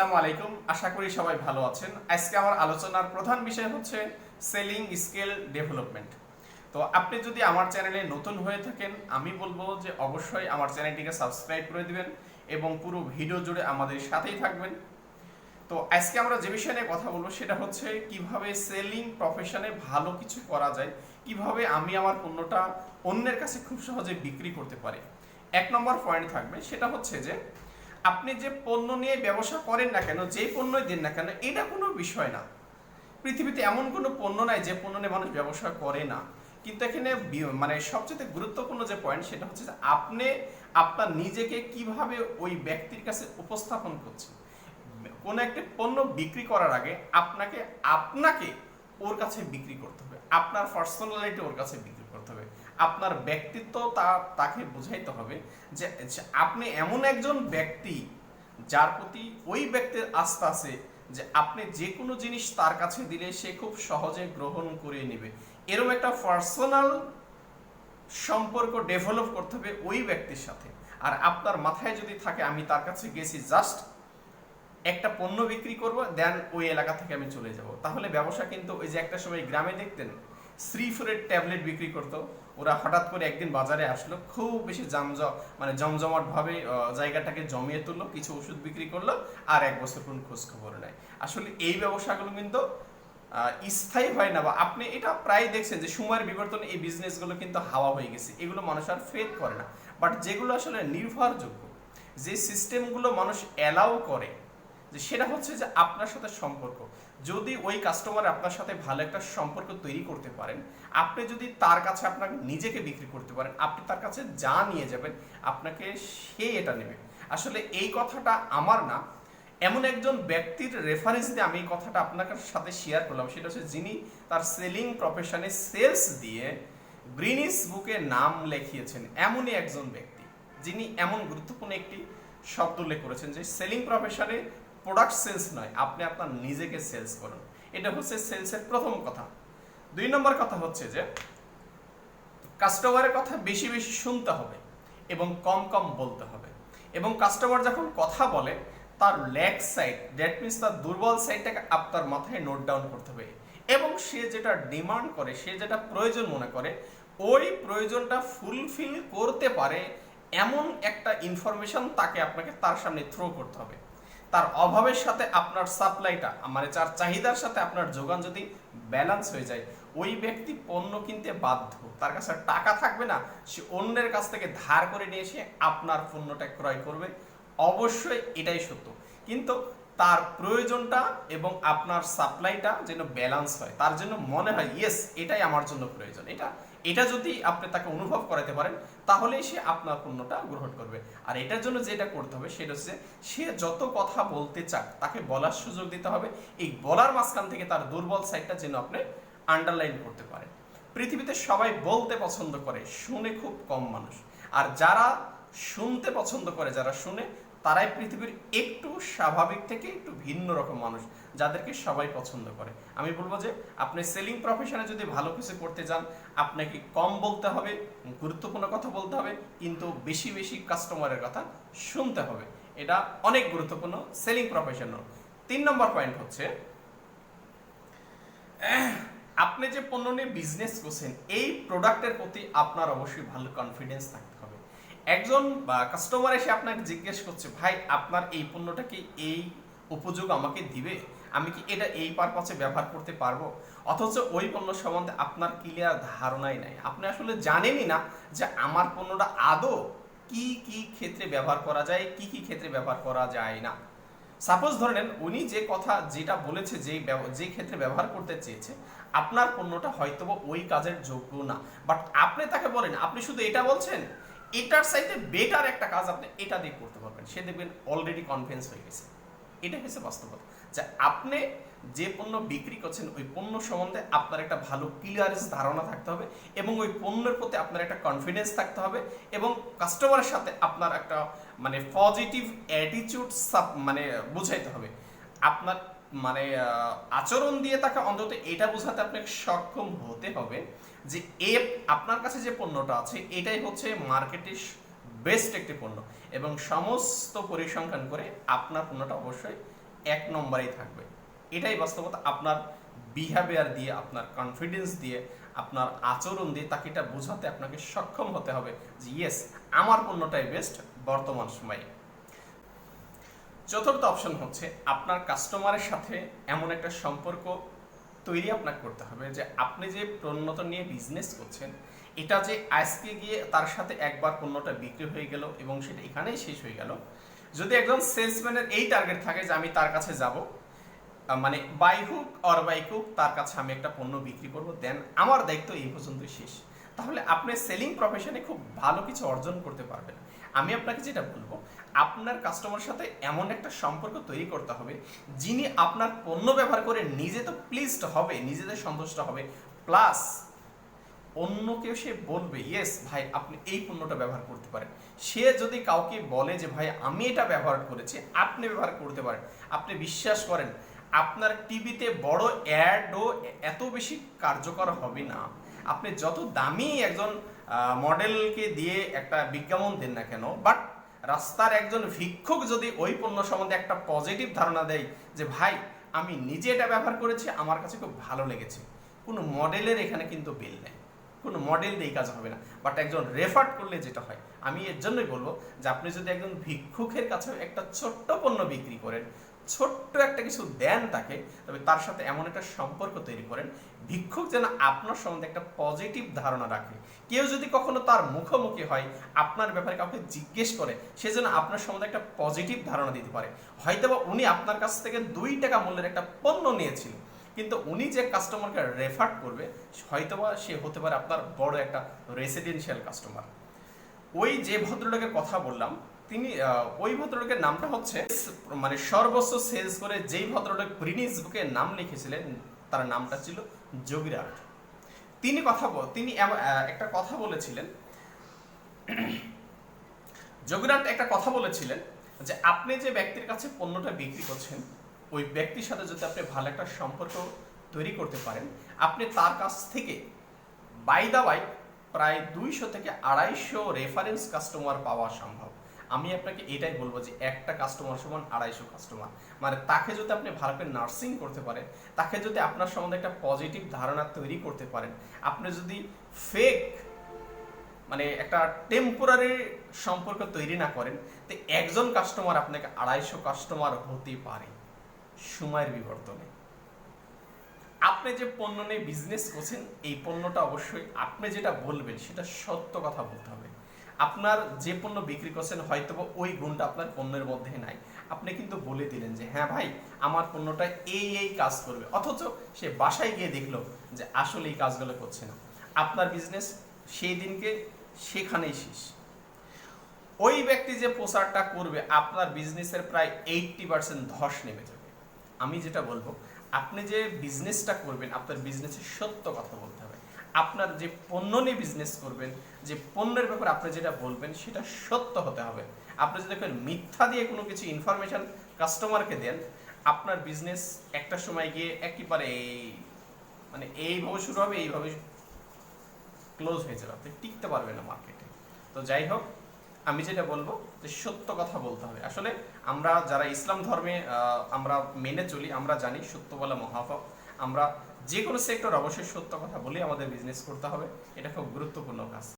আসসালামু আলাইকুম। আশা করি সবাই ভালো আছেন। আজকে আমার আলোচনার প্রধান বিষয় হচ্ছে সেলিং স্কিল ডেভেলপমেন্ট তো আপনি যদি আমার চ্যানেলে নতুন হয়ে থাকেন, আমি বলব যে অবশ্যই আমার চ্যানেলটিকে সাবস্ক্রাইব করে দিবেন এবং পুরো ভিডিও জুড়ে আমাদের সাথেই থাকবেন। তো আজকে আমরা যে বিষয় নিয়ে কথা বলব, সেটা হচ্ছে কীভাবে সেলিং প্রফেশনে ভালো কিছু করা যায়, কীভাবে আমি আমার পণ্যটা অন্যের কাছে খুব সহজে বিক্রি করতে পারি। এক নম্বর পয়েন্ট থাকবে, সেটা হচ্ছে যে আপনি যে পণ্য নিয়ে ব্যবসা করেন না কেন যে পণ্যই দিন না কেন, এটা কোনো বিষয় না। পৃথিবীতে এমন কোনো পণ্য নাই যে পণ্য নিয়ে মানুষ ব্যবসা করে না। কিন্তু এখানে মানে সবচেয়ে গুরুত্বপূর্ণ যে পয়েন্ট সেটা হচ্ছে যে আপনি আপনার নিজেকে কীভাবে ওই ব্যক্তির কাছে উপস্থাপন করছেন। কোন একটি পণ্য বিক্রি করার আগে আপনাকে আপনাকে ওর কাছে বিক্রি করতে হবে। আপনার পার্সোনালিটি ওর কাছে বিক্রি করতে হবে। আপনার ব্যক্তিত্ব তা, তাকে বুঝাইতে হবে যে আপনি এমন একজন ব্যক্তি যার প্রতি ওই ব্যক্তির আস্থা আছে যে আপনি যে কোনো জিনিস তার কাছে দিলে সে খুব সহজে গ্রহণ করে নেবে। এরকম একটা পার্সোনাল সম্পর্ক ডেভেলপ করতে হবে ওই ব্যক্তির সাথে। আর আপনার মাথায় যদি থাকে, আমি তার কাছে গেছি জাস্ট একটা পণ্য বিক্রি করব দেন ওই এলাকা থেকে আমি চলে যাব। তাহলে ব্যবসা কিন্তু ওই যে একটা সময় গ্রামে দেখতেন শ্রীফুরের ট্যাবলেট বিক্রি করতো। ওরা হঠাৎ করে একদিন বাজারে আসলো, খুব বেশি জমজ মানে জমজমাট ভাবে জায়গাটাকে জমিয়ে তুললো, কিছু ওষুধ বিক্রি করল আর এক বছর কোন খোঁজ খবর নেয় আসলে এই ব্যবসাগুলো কিন্তু স্থায়ী হয় না বা আপনি এটা প্রায় দেখছেন যে সময়ের বিবর্তনে এই বিজনেসগুলো কিন্তু হাওয়া হয়ে গেছে, এগুলো মানুষ আর ফেক করে না। বাট যেগুলো আসলে নির্ভরযোগ্য, যে সিস্টেমগুলো মানুষ অ্যালাউ করে, যে সেটা হচ্ছে যে আপনার সাথে সম্পর্ক। যদি ওই কাস্টমার আপনার সাথে ভালো একটা সম্পর্ক তৈরি করতে পারেন, আপনি যদি তার কাছে আপনাকে নিজেকে বিক্রি করতে পারেন, আপনি তার কাছে যা নিয়ে যাবেন, আপনাকে সে এটা নেবে। আসলে এই কথাটা আমার না। এমন একজন ব্যক্তির রেফারেন্স দিয়ে আমি এই কথাটা আপনার সাথে শেয়ার করলাম, সেটা হচ্ছে যিনি তার সেলিং প্রফেশনে সেলস দিয়ে গ্রিনিস বুকে নাম লেখিয়েছেন এমনই একজন ব্যক্তি, যিনি এমন গুরুত্বপূর্ণ একটি শব্দ উল্লেখ করেছেন যে সেলিং প্রফেশনে প্রোডাক্ট সেলস নয়, আপনি আপনার নিজেকে সেলস করুন। এটা হচ্ছে সেলসের প্রথম কথা। দুই নম্বর কথা হচ্ছে যে কাস্টমারের কথা বেশি বেশি শুনতে হবে এবং কম কম বলতে হবে। এবং কাস্টমার যখন কথা বলে, তার ল্যাগ সাইড দ্যাট মিনস তার দুর্বল সাইডটাকে আপনার মাথায় নোট ডাউন করতে হবে। এবং সে যেটা ডিমান্ড করে, সে যেটা প্রয়োজন মনে করে, ওই প্রয়োজনটা ফুলফিল করতে পারে এমন একটা ইনফরমেশন তাকে আপনাকে তার সামনে থ্রো করতে হবে। তার অভাবের সাথে আপনার সাপ্লাইটা মানে যার চাহিদার সাথে আপনার যোগান যদি ব্যালেন্স হয়ে যায়, ওই ব্যক্তি পণ্য কিনতে বাধ্য। তার কাছে টাকা থাকবে না, সে অন্যের কাছ থেকে ধার করে নিয়ে এসে আপনার পণ্যটা ক্রয় করবে। অবশ্যই এটাই সত্য। কিন্তু তার প্রয়োজনটা এবং আপনার সাপ্লাইটা যেন ব্যালেন্স হয়। তার জন্য মনে হয়, ইয়েস, এটাই আমার জন্য প্রয়োজন। এটা এটা যদি আপনি তাকে অনুভব করাতে পারেন, তাহলেই সে আপনার পণ্যটা গ্রহণ করবে। আর এটার জন্য যেটা করতে হবে, সেটা হচ্ছে সে যত কথা বলতে চাক, তাকে বলার সুযোগ দিতে হবে। এই বলার মাঝখান থেকে তার দুর্বল সাইডটা যেন আপনি আন্ডারলাইন করতে পারেন। পৃথিবীতে সবাই বলতে পছন্দ করে, শুনে খুব কম মানুষ। আর যারা শুনতে পছন্দ করে, যারা শুনে তারাই পৃথিবীর একটু স্বাভাবিক থেকে একটু ভিন্ন রকম মানুষ যাদেরকে সবাই পছন্দ করে। আমি বলব যে, আপনি সেলিং প্রফেশনে যদি ভালো কিছু করতে চান আপনাকে কম বলতে হবে, গুরুত্বপূর্ণ কথা বলতে হবে, কিন্তু বেশি বেশি কাস্টমারের কথা শুনতে হবে। এটা অনেক গুরুত্বপূর্ণ সেলিং প্রফেশন তিন নম্বর পয়েন্ট হচ্ছে, আপনি যে পণ্য নিয়ে বিজনেস করছেন, এই প্রোডাক্টের প্রতি আপনার অবশ্যই ভালো কনফিডেন্স থাকতে হবে। একজন কাস্টমার এসে আপনাকে জিজ্ঞেস করছে, ভাই, আপনার এই পণ্যটা কি এই উপযোগ আমাকে দিবে? আমি কি এটা এই পারপাসে ব্যবহার করতে পারব? অথচ ওই পণ্য সম্বন্ধে আপনার ক্লিয়ার ধারণাই নাই। আপনি আসলে জানেনই না যে আমার পণ্যটা আদৌ কি কি ক্ষেত্রে ব্যবহার করা যায়, কি কি ক্ষেত্রে ব্যবহার করা যায় না। সাপোজ ধরেন উনি যে কথা, যেটা বলেছে, যে যে ক্ষেত্রে ব্যবহার করতে চেয়েছে, আপনার পণ্যটা হয়তো ওই কাজের যোগ্য না। বাট আপনি তাকে বলেন, আপনি শুধু এটা বলছেন? এটার সাইডে বেটার একটা কাজ আপনি এটা দিয়ে করতে পারবেন। সে দেখবেন অলরেডি কনফিডেন্স হয়ে গেছে। এটা হচ্ছে বাস্তবতা। যে আপনি যে পণ্য বিক্রি করছেন, ওই পণ্য সম্বন্ধে আপনার একটা ভালো ক্লিয়ারেন্স ধারণা থাকতে হবে এবং ওই পণ্যের প্রতি আপনার একটা কনফিডেন্স থাকতে হবে এবং কাস্টমারের সাথে আপনার একটা মানে পজিটিভ অ্যাটিটিউড মানে বুঝাইতে হবে। আপনার মানে আচরণ দিয়ে তাকে অন্তত এটা বোঝাতে আপনাকে সক্ষম হতে হবে যে এ, আপনার কাছে যে পণ্যটা আছে, এটাই হচ্ছে মার্কেটের বেস্ট একটি পণ্য। এবং সমস্ত পরিসংখ্যান করে আপনার পণ্যটা অবশ্যই এক নম্বরেই থাকবে। এটাই বাস্তবতা। আপনার বিহেভিয়ার দিয়ে, আপনার কনফিডেন্স দিয়ে, আপনার আচরণ দিয়ে তাকে এটা বোঝাতে আপনাকে সক্ষম হতে হবে যে ইয়েস আমার পণ্যটাই বেস্ট বর্তমান সময়ে। চতুর্থ অপশন হচ্ছে আপনার কাস্টমারের সাথে এমন একটা সম্পর্ক তৈরি আপনাকে করতে হবে যে আপনি যে পণ্যটা নিয়ে বিজনেস করছেন, এটা যে আজকে গিয়ে তার সাথে একবার পণ্যটা বিক্রি হয়ে গেল এবং সেটা এখানেই শেষ হয়ে গেল। যদি একজন সেলসম্যানের এই টার্গেট থাকে যে আমি তার কাছে যাব মানে বাই হুক অর বাই কুক তার কাছে আমি একটা পণ্য বিক্রি করব দেন আমার দায়িত্ব এই পর্যন্তই শেষ। তাহলে আপনি সেলিং প্রফেশনে খুব ভালো কিছু অর্জন করতে পারবেন। আমি আপনাকে যেটা বলব, আপনার কাস্টমার সাথে এমন একটা সম্পর্ক তৈরি করতে হবে, যিনি আপনার পণ্য ব্যবহার করে নিজে তো প্লিজড হবে, নিজেদের সন্তুষ্ট হবে। প্লাস অন্যকেও সে বলবে ইয়েস ভাই, আপনি এই পণ্যটা ব্যবহার করতে পারেন। সে যদি কাউকে বলে যে, ভাই, আমি এটা ব্যবহার করেছি, আপনি ব্যবহার করতে পারেন। আপনি বিশ্বাস করেন, আপনার টিভিতে বড় অ্যাডও এত বেশি কার্যকর হবে না। আপনি যত দামি একজন মডেলকে দিয়ে একটা বিজ্ঞাপন দেন না কেন, বাট রাস্তার একজন ভিক্ষুক যদি ওই পণ্য সম্বন্ধে একটা পজিটিভ ধারণা দেয় যে, ভাই, আমি নিজে এটা ব্যবহার করেছি, আমার কাছে খুব ভালো লেগেছে। কোনো মডেলের এখানে কিন্তু বিল নেই। কোনো মডেল দিয়ে কাজ হবে না। বাট একজন রেফার্ড করলে যেটা হয়, আমি এর জন্যই বলব যে, আপনি যদি একজন ভিক্ষুকের কাছে একটা ছোট্ট পণ্য বিক্রি করেন ছোট্ট একটা কিছু দেন তাকে, তবে তার সাথে এমন একটা সম্পর্ক তৈরি করেন, ভিক্ষুক যেন আপনার সম্বন্ধে একটা পজিটিভ ধারণা রাখে। কেউ যদি কখনো তার মুখোমুখি হয়, আপনার ব্যাপারে কাউকে জিজ্ঞেস করে, সে যেন আপনার সম্বন্ধে একটা পজিটিভ ধারণা দিতে পারে। হয়তোবা উনি আপনার কাছ থেকে দুই টাকা মূল্যের একটা পণ্য নিয়েছিল, কিন্তু উনি যে কাস্টমারকে রেফার করবে, হয়তোবা সে হতে পারে আপনার বড় একটা রেসিডেন্সিয়াল কাস্টমার ওই যে ভদ্রলোকের কথা বললাম তিনি ওই ভদ্রলোকের নামটা হচ্ছে মানে সর্বোচ্চ সেলস করে যেই ভদ্রলোক গ্রিনিস বুকে নাম লিখেছিলেন, তার নামটা ছিল যোগীরাট তিনি কথা তিনি একটা কথা বলেছিলেন। যোগীরাট একটা কথা বলেছিলেন যে, আপনি যে ব্যক্তির কাছে পণ্যটা বিক্রি করছেন, ওই ব্যক্তির সাথে যদি আপনি ভালো একটা সম্পর্ক তৈরি করতে পারেন, আপনি তার কাছ থেকে বাই দা বাই প্রায় দুইশো থেকে আড়াইশো রেফারেন্স কাস্টমার পাওয়া সম্ভব। আমি আপনাকে এটাই বলব যে একটা কাস্টমার সমান আড়াইশো কাস্টমার মানে তাকে যদি আপনি ভালো করে নার্সিং করতে পারেন, তাকে যদি আপনার সম্বন্ধে একটা পজিটিভ ধারণা তৈরি করতে পারেন, আপনি যদি ফেক মানে একটা টেম্পোরারি সম্পর্ক তৈরি না করেন, তো একজন কাস্টমার আপনাকে আড়াইশো কাস্টমার হতে পারে সময়ের বিবর্তনে। আপনি যে পণ্য নিয়ে বিজনেস করছেন, এই পণ্যটা অবশ্যই আপনি যেটা বলবেন, সেটা সত্য কথা বলতে হবে। আপনার যে পণ্য বিক্রি করছেন হয়তো ওই গুণটা আপনার পণ্যের মধ্যে নাই। আপনি কিন্তু বলে দিলেন যে হ্যাঁ ভাই, আমার পণ্যটা এই এই কাজ করবে। অথচ সে বাসায় গিয়ে দেখল যে, আসলে এই কাজগুলো করছে না। আপনার বিজনেস সেই দিনকে সেখানেই শেষ। ওই ব্যক্তি যে প্রচারটা করবে, আপনার বিজনেসের প্রায় এইটটি পার্সেন্ট ধস নেমে যাবে। আমি যেটা বলব, আপনি যে বিজনেসটা করবেন, আপনার বিজনেসের সত্য কথা বলতে হবে। আপনার যে পণ্য নিয়ে বিজনেস করবেন, যে পণ্যের ব্যাপারে আপনি যেটা বলবেন, সেটা সত্য হতে হবে। আপনি যদি দেখবেন মিথ্যা দিয়ে কোনো কিছু ইনফরমেশন কাস্টমারকে দেন, আপনার বিজনেস একটা সময় গিয়ে একেবারে এই- মানে এইভাবে শুরু হবে, এইভাবে ক্লোজ হয়ে যাবে। আপনি টিকতে পারবেন না মার্কেটে তো যাই হোক, আমি যেটা বলব যে সত্য কথা বলতে হবে। আসলে আমরা যারা ইসলাম ধর্মে আমরা মেনে চলি, আমরা জানি সত্য বলা মহাপাপ। আমরা যে কোনো সেক্টর অবশ্যই সত্য কথা বলে আমাদের বিজনেস করতে হবে। এটা খুব গুরুত্বপূর্ণ কাজ।